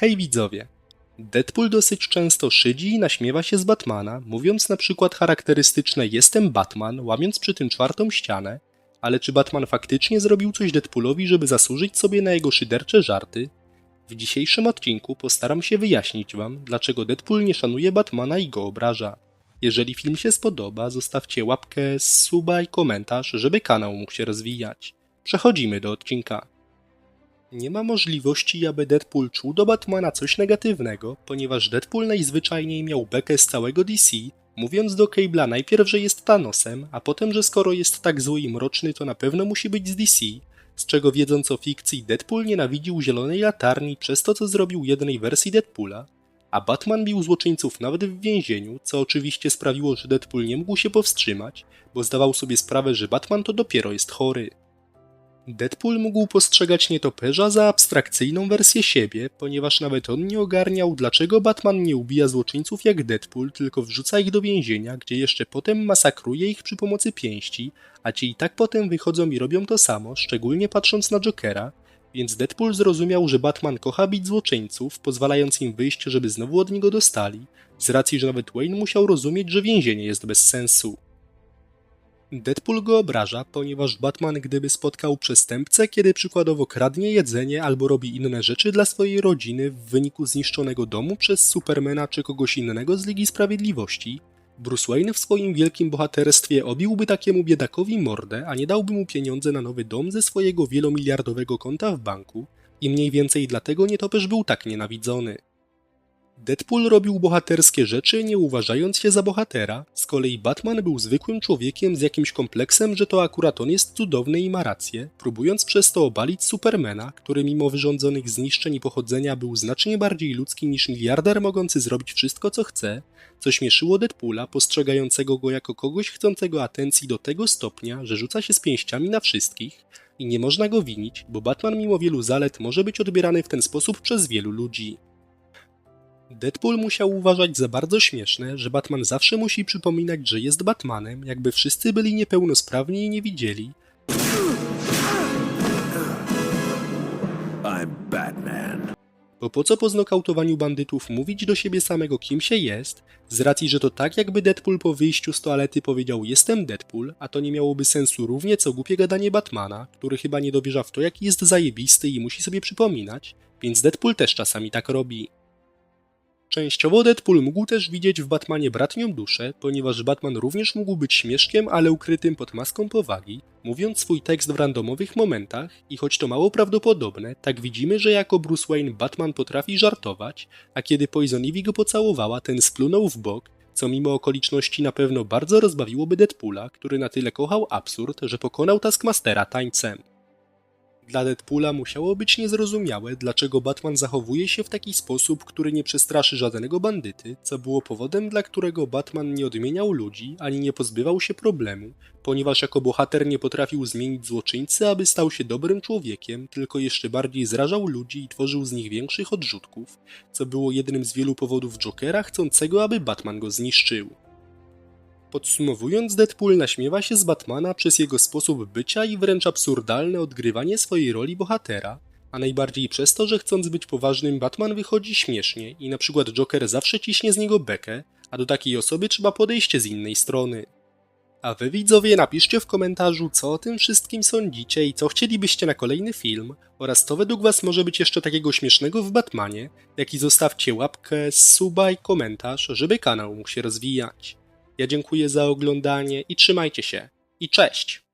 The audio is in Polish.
Hej widzowie! Deadpool dosyć często szydzi i naśmiewa się z Batmana, mówiąc na przykład charakterystyczne jestem Batman, łamiąc przy tym czwartą ścianę, ale czy Batman faktycznie zrobił coś Deadpoolowi, żeby zasłużyć sobie na jego szydercze żarty? W dzisiejszym odcinku postaram się wyjaśnić wam, dlaczego Deadpool nie szanuje Batmana i go obraża. Jeżeli film się spodoba, zostawcie łapkę, suba i komentarz, żeby kanał mógł się rozwijać. Przechodzimy do odcinka. Nie ma możliwości, aby Deadpool czuł do Batmana coś negatywnego, ponieważ Deadpool najzwyczajniej miał bekę z całego DC, mówiąc do Cable'a najpierw, że jest Thanosem, a potem, że skoro jest tak zły i mroczny, to na pewno musi być z DC, z czego wiedząc o fikcji Deadpool nienawidził zielonej latarni przez to, co zrobił jednej wersji Deadpoola, a Batman bił złoczyńców nawet w więzieniu, co oczywiście sprawiło, że Deadpool nie mógł się powstrzymać, bo zdawał sobie sprawę, że Batman to dopiero jest chory. Deadpool mógł postrzegać nietoperza za abstrakcyjną wersję siebie, ponieważ nawet on nie ogarniał, dlaczego Batman nie ubija złoczyńców jak Deadpool, tylko wrzuca ich do więzienia, gdzie jeszcze potem masakruje ich przy pomocy pięści, a ci i tak potem wychodzą i robią to samo, szczególnie patrząc na Jokera, więc Deadpool zrozumiał, że Batman kocha bić złoczyńców, pozwalając im wyjść, żeby znowu od niego dostali, z racji, że nawet Wayne musiał rozumieć, że więzienie jest bez sensu. Deadpool go obraża, ponieważ Batman gdyby spotkał przestępcę, kiedy przykładowo kradnie jedzenie albo robi inne rzeczy dla swojej rodziny w wyniku zniszczonego domu przez Supermana czy kogoś innego z Ligi Sprawiedliwości, Bruce Wayne w swoim wielkim bohaterstwie obiłby takiemu biedakowi mordę, a nie dałby mu pieniądze na nowy dom ze swojego wielomiliardowego konta w banku i mniej więcej dlatego nietoperz był tak nienawidzony. Deadpool robił bohaterskie rzeczy, nie uważając się za bohatera, z kolei Batman był zwykłym człowiekiem z jakimś kompleksem, że to akurat on jest cudowny i ma rację, próbując przez to obalić Supermana, który mimo wyrządzonych zniszczeń i pochodzenia był znacznie bardziej ludzki niż miliarder mogący zrobić wszystko co chce, co śmieszyło Deadpoola, postrzegającego go jako kogoś chcącego atencji do tego stopnia, że rzuca się z pięściami na wszystkich i nie można go winić, bo Batman mimo wielu zalet może być odbierany w ten sposób przez wielu ludzi. Deadpool musiał uważać za bardzo śmieszne, że Batman zawsze musi przypominać, że jest Batmanem, jakby wszyscy byli niepełnosprawni i nie widzieli, I'm Batman. bo po co po znokautowaniu bandytów mówić do siebie samego kim się jest, z racji, że to tak jakby Deadpool po wyjściu z toalety powiedział jestem Deadpool, a to nie miałoby sensu równie co głupie gadanie Batmana, który chyba nie dowierza w to jaki jest zajebisty i musi sobie przypominać, więc Deadpool też czasami tak robi. Częściowo Deadpool mógł też widzieć w Batmanie bratnią duszę, ponieważ Batman również mógł być śmieszkiem, ale ukrytym pod maską powagi, mówiąc swój tekst w randomowych momentach i choć to mało prawdopodobne, tak widzimy, że jako Bruce Wayne Batman potrafi żartować, a kiedy Poison Ivy go pocałowała, ten splunął w bok, co mimo okoliczności na pewno bardzo rozbawiłoby Deadpoola, który na tyle kochał absurd, że pokonał Taskmastera tańcem. Dla Deadpoola musiało być niezrozumiałe, dlaczego Batman zachowuje się w taki sposób, który nie przestraszy żadnego bandyty, co było powodem, dla którego Batman nie odmieniał ludzi, ani nie pozbywał się problemu, ponieważ jako bohater nie potrafił zmienić złoczyńcy, aby stał się dobrym człowiekiem, tylko jeszcze bardziej zrażał ludzi i tworzył z nich większych odrzutków, co było jednym z wielu powodów Jokera chcącego, aby Batman go zniszczył. Podsumowując, Deadpool naśmiewa się z Batmana przez jego sposób bycia i wręcz absurdalne odgrywanie swojej roli bohatera, a najbardziej przez to, że chcąc być poważnym, Batman wychodzi śmiesznie i na przykład Joker zawsze ciśnie z niego bekę, a do takiej osoby trzeba podejście z innej strony. A wy widzowie napiszcie w komentarzu, co o tym wszystkim sądzicie i co chcielibyście na kolejny film oraz co według was może być jeszcze takiego śmiesznego w Batmanie, jak i zostawcie łapkę, suba i komentarz, żeby kanał mógł się rozwijać. Ja dziękuję za oglądanie i trzymajcie się. I cześć!